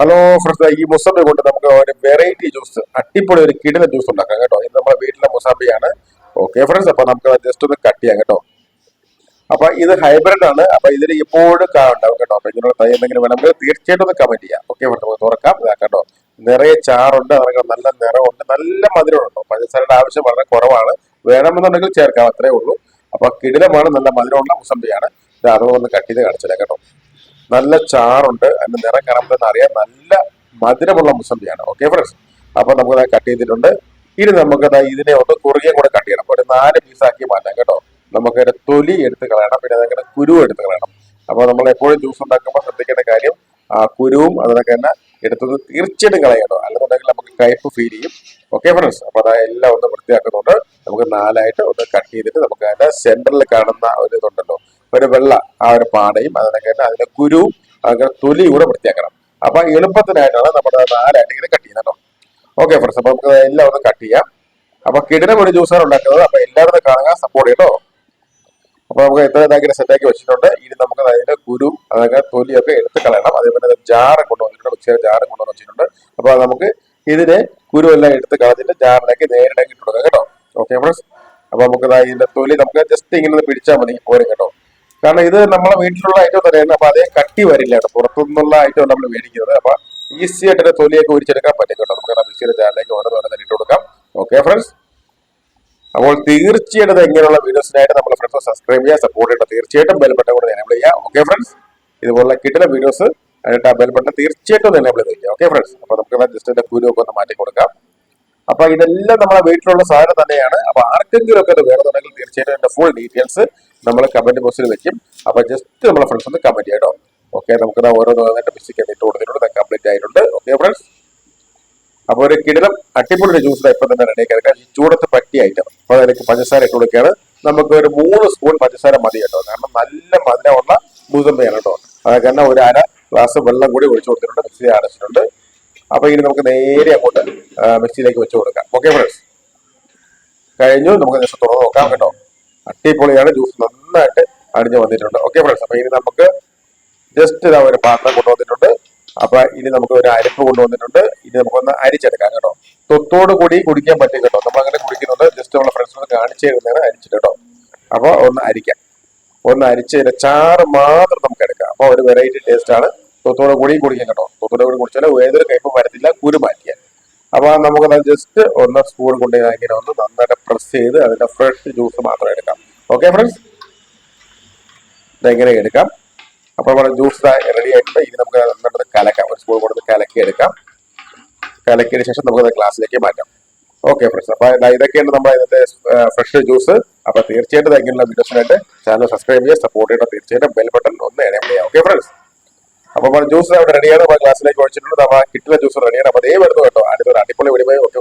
Hello friends ഈ മുസാബി കൊണ്ട് നമുക്ക് ഒരു വെറൈറ്റി ജ്യൂസ് അടിപൊളി ഒരു കിടില ജ്യൂസ് ഉണ്ടാക്കാം കേട്ടോ. ഇത് നമ്മുടെ വീട്ടിലെ മുസാബിയാണ്. ഓക്കെ ഫ്രണ്ട്സ് അപ്പൊ നമുക്ക് ജസ്റ്റ് ഒന്ന് കട്ട് ചെയ്യാം കേട്ടോ. അപ്പൊ ഇത് ഹൈബ്രിഡ് ആണ്. അപ്പൊ ഇതിൽ എപ്പോഴും കാ ഉണ്ടാവും കേട്ടോ. അപ്പൊ ഇതിനുള്ള തൈ എന്തെങ്കിലും വേണമെങ്കിൽ തീർച്ചയായിട്ടും ഒന്ന് കമന്റ് ചെയ്യാം. ഓക്കെ നമുക്ക് തുറക്കാം. ഇതാ കേട്ടോ. നിറയെ ചാറുണ്ട്. അതൊക്കെ നല്ല നിറമുണ്ട്. നല്ല മധുരമുണ്ടോ. പഞ്ചസാരയുടെ ആവശ്യം വളരെ കുറവാണ്. വേണമെന്നുണ്ടെങ്കിൽ ചേർക്കാം. അത്രേ ഉള്ളൂ. അപ്പൊ കിടിലമാണ്. നല്ല മധുരമുള്ള മുസമ്പിയാണ് ഇത് അതൊന്ന് കട്ട് ചെയ്ത് കാണിച്ചില്ല കേട്ടോ. നല്ല ചാറുണ്ട് അതിന്റെ നിറം കാണുമ്പോൾ അറിയാം. നല്ല മധുരമുള്ള മുസമ്പിയാണ്. ഓക്കെ ഫ്രണ്ട്സ് അപ്പൊ നമുക്ക് കട്ട് ചെയ്തിട്ടുണ്ട്. ഇനി നമുക്ക് ഇതിനെ ഒന്ന് കുറുകെ കൂടെ കട്ട് ചെയ്യണം. ഒരു നാല് പീസാക്കി മാറ്റാം കേട്ടോ. നമുക്ക് അതിന്റെ തൊലി എടുത്ത് കളയണം. പിന്നെ അതങ്ങനെ കുരു എടുത്ത് കളയണം. അപ്പൊ നമ്മൾ എപ്പോഴും ജ്യൂസ് ഉണ്ടാക്കുമ്പോൾ ശ്രദ്ധിക്കേണ്ട കാര്യം ആ കുരുവും അതിനൊക്കെ തന്നെ എടുത്തത് തീർച്ചയായിട്ടും കളയണം അല്ലെന്നുണ്ടെങ്കിൽ നമുക്ക് കയ്പ് ഫീൽ ചെയ്യും. ഓക്കെ ഫ്രണ്ട്സ് അപ്പൊ അതാ എല്ലാം ഒന്ന് വൃത്തിയാക്കുന്നുണ്ട് നമുക്ക് നാലായിട്ട് ഒന്ന് കട്ട് ചെയ്തിട്ട് നമുക്ക് അതിന്റെ സെന്ററിൽ കാണുന്ന ഒരു ഇതുണ്ടല്ലോ. ഒരു വെള്ള ആ ഒരു പാടയും അതിനൊക്കെ അതിന്റെ കുരു അങ്ങനെ തൊലി കൂടെ വൃത്തിയാക്കണം. അപ്പൊ എളുപ്പത്തിനായിട്ടാണ് നമ്മുടെ നാലായിട്ട് ഇങ്ങനെ കട്ട് ചെയ്യുന്നത് കേട്ടോ. ഓക്കെ ഫ്രണ്ട്സ് അപ്പൊ നമുക്ക് എല്ലാം ഒന്ന് കട്ട് ചെയ്യാം. അപ്പൊ കിടിലം ഒരു ജ്യൂസാണ് ഉണ്ടാക്കുന്നത് അപ്പൊ എല്ലാവരും കാണുക സപ്പോർട്ട് ചെയ്യട്ടോ. അപ്പൊ നമുക്ക് എത്ര ഇതാക്കി സെറ്റാക്കി വെച്ചിട്ടുണ്ട്. ഇനി നമുക്ക് അതിന്റെ കുരു അതൊക്കെ തൊലിയൊക്കെ എടുത്ത് കളയണം. അതേപോലെ ജാറ് കൊണ്ടുവന്നിട്ടുണ്ട് ഉച്ച ജാറ് കൊണ്ടുവന്ന് വെച്ചിട്ടുണ്ട് അപ്പൊ നമുക്ക് ഇതിനെ കുരു എല്ലാം എടുത്ത് കളഞ്ഞിട്ട് ജാറിലേക്ക് നേരിടേക്ക് ഇട്ടുകൊടുക്കാം കേട്ടോ. ഓക്കെ ഫ്രണ്ട്സ് അപ്പൊ നമുക്ക് ഇതിന്റെ തൊലി നമുക്ക് ജസ്റ്റ് ഇങ്ങനെ പിടിച്ചാൽ മതി. പോരും കേട്ടോ. കാരണം ഇത് നമ്മളെ വീട്ടിലുള്ള ഐറ്റം തന്നെയാണ് അപ്പൊ അതേ കട്ടി വരില്ല പുറത്തുനിന്നുള്ള ഐറ്റം നമ്മൾ മേടിക്കുന്നത്. അപ്പൊ ഈസി ആയിട്ട് തൊലിയൊക്കെ ഒരിച്ചെടുക്കാൻ പറ്റും കേട്ടോ നമുക്ക് മിക്സിയുടെ ചാനലിലേക്ക് ഓരോന്നോരം തന്നെ ഇട്ട് കൊടുക്കാം. ഓക്കെ ഫ്രണ്ട്സ് അപ്പോൾ തീർച്ചയായിട്ടും ഇങ്ങനെയുള്ള വീഡിയോസിനായിട്ട് നമ്മൾ ഫ്രണ്ട്സ് സബ്സ്ക്രൈബ് ചെയ്യുക സപ്പോർട്ട് ചെയ്യുക തീർച്ചയായിട്ടും ബെൽ ബട്ടൺ കൂടെ എനേബിൾ ചെയ്യുക ഓക്കെ ഫ്രണ്ട്സ് ഇതുപോലുള്ള കിട്ടുന്ന വീഡിയോസ് അതിനായിട്ട് ആ ബെൽ ബട്ടൺ തീർച്ചയായിട്ടും എനേബിൾ ചെയ്യുക ഓക്കെ ഫ്രണ്ട്സ് അപ്പൊ നമുക്ക് ജസ്റ്റ് എന്റെ കുരു ഒക്കെ ഒന്ന് മാറ്റി കൊടുക്കാം. അപ്പൊ ഇതെല്ലാം നമ്മുടെ വീട്ടിലുള്ള സാധനം തന്നെയാണ്. അപ്പൊ ആർക്കെങ്കിലും ഒക്കെ അത് വേണമെന്നുണ്ടെങ്കിൽ തീർച്ചയായിട്ടും എന്റെ ഫുൾ ഡീറ്റെയിൽസ് നമ്മൾ കമന്റ് ബോക്സിൽ വെക്കും. അപ്പൊ ജസ്റ്റ് നമ്മളെ ഫ്രണ്ട്സ് ഒന്ന് കമന്റ് ചെയ്യട്ടോ. ഓക്കെ നമുക്ക് ഓരോ ഓരോന്നോന്നായിട്ട് മിസ്റ്റേക്ക് ഇട്ട് കൊടുത്തിട്ടുണ്ട് കംപ്ലീറ്റ് ആയിട്ടുണ്ട്. ഓക്കെ ഫ്രണ്ട്സ് അപ്പൊ ഒരു കിടിലം അടിപൊളി ജ്യൂസ് ഇപ്പൊ തന്നെ റെഡി ആക്കി ഈ ചൂടത്ത് പറ്റിയ ഐറ്റം അപ്പൊ അതിലേക്ക് പഞ്ചസാര ഇട്ട് കൊടുക്കുകയാണ്. നമുക്ക് ഒരു മൂന്ന് സ്പൂൺ പഞ്ചസാര മതി കേട്ടോ. കാരണം നല്ല മധുരമുള്ള മൂസമ്പയാണ് കേട്ടോ. അതൊക്കെ തന്നെ ഒരു അര ഗ്ലാസ് വെള്ളം കൂടി ഒഴിച്ചു കൊടുത്തിട്ടുണ്ട്. മിക്സി അടച്ചിട്ടുണ്ട് അപ്പൊ ഇനി നമുക്ക് നേരെ അങ്ങോട്ട് മിക്സിയിലേക്ക് വെച്ച് കൊടുക്കാം. ഓക്കെ ഫ്രണ്ട്സ് കഴിഞ്ഞു. നമുക്ക് ജസ്റ്റ് തുറന്ന് നോക്കാം കേട്ടോ. അട്ടിപ്പൊളിയാണ് ജ്യൂസ് നന്നായിട്ട് അടിഞ്ഞു വന്നിട്ടുണ്ട്. ഓക്കെ ഫ്രണ്ട്സ് അപ്പൊ ഇനി നമുക്ക് ജസ്റ്റ് ഇതാ ഒരു പാത്രം കൊണ്ടുവന്നിട്ടുണ്ട്. അപ്പൊ ഇനി നമുക്ക് ഒരു അരിപ്പ് കൊണ്ടുവന്നിട്ടുണ്ട്. ഇനി നമുക്കൊന്ന് അരിച്ചെടുക്കാം കേട്ടോ. തൊത്തോട് കൂടി കുടിക്കാൻ പറ്റും കേട്ടോ. നമ്മൾ അങ്ങനെ കുടിക്കുന്നത് ജസ്റ്റ് നമ്മളെ ഫ്രണ്ട്സിനോട് കാണിച്ചു തരുന്നതാണ് അരിച്ചിട്ട് കേട്ടോ. അപ്പൊ ഒന്ന് അരിക്കാം. ഒന്ന് അരിച്ചതിന്റെ ചാറ് മാത്രം നമുക്ക് എടുക്കാം. അപ്പൊ ഒരു വെറൈറ്റി ടേസ്റ്റ് ആണ്. തൊത്തോട് കൂടി കുടിക്കാം കേട്ടോ. തൊത്തോട് കൂടി കുടിച്ചാൽ ഏതൊരു കയ്പും വരത്തില്ല. കുരു മാറ്റിയാൽ. അപ്പൊ നമുക്ക് ജസ്റ്റ് ഒന്ന് സ്പൂൺ കൊണ്ട് ഇങ്ങനെ ഒന്ന് നന്നായിട്ട് പ്രസ് ചെയ്ത് അതിന്റെ ഫ്രഷ് ജ്യൂസ് മാത്രം എടുക്കാം. ഓക്കെ ഫ്രണ്ട്സ് ഇതെങ്ങനെ എടുക്കാം. അപ്പൊ നമ്മുടെ ജ്യൂസ് റെഡി ആയിട്ടുണ്ട്. ഇനി നമുക്ക് നന്നായിട്ട് കലക്കാം. ഒരു സ്പൂൺ കൊടുത്ത് കലക്കി എടുക്കാം. കലക്കിയതിന് ശേഷം നമുക്ക് ഗ്ലാസ്സിലേക്ക് മാറ്റാം. ഓക്കെ ഫ്രണ്ട്സ് അപ്പൊ ദാ ഇതൊക്കെയാണ് നമ്മുടെ ഇന്നത്തെ ഫ്രഷ് ജ്യൂസ് അപ്പൊ തീർച്ചയായിട്ടും ഇങ്ങനെയുള്ള വീഡിയോസിനായിട്ട് ചാനൽ സബ്സ്ക്രൈബ് ചെയ്യുക സപ്പോർട്ട് ചെയ്യുക തീർച്ചയായിട്ടും ബെൽ ബട്ടൺ ഒന്ന് എനേബിൾ ചെയ്യാം ഓക്കെ ഫ്രണ്ട്സ് അപ്പൊ ജ്യൂസ് അവിടെ റെഡിയാണ് ക്ലാസ്സിലേക്ക് ഒഴിച്ചിട്ടുണ്ട്. അപ്പൊ കിട്ടുന്ന ജ്യൂസ് റെഡിയാണ് അപ്പൊ അതേ വരുന്നു കേട്ടോ. അടുത്തൊരു അടിപൊളി വെടിപോയി ഓക്കെ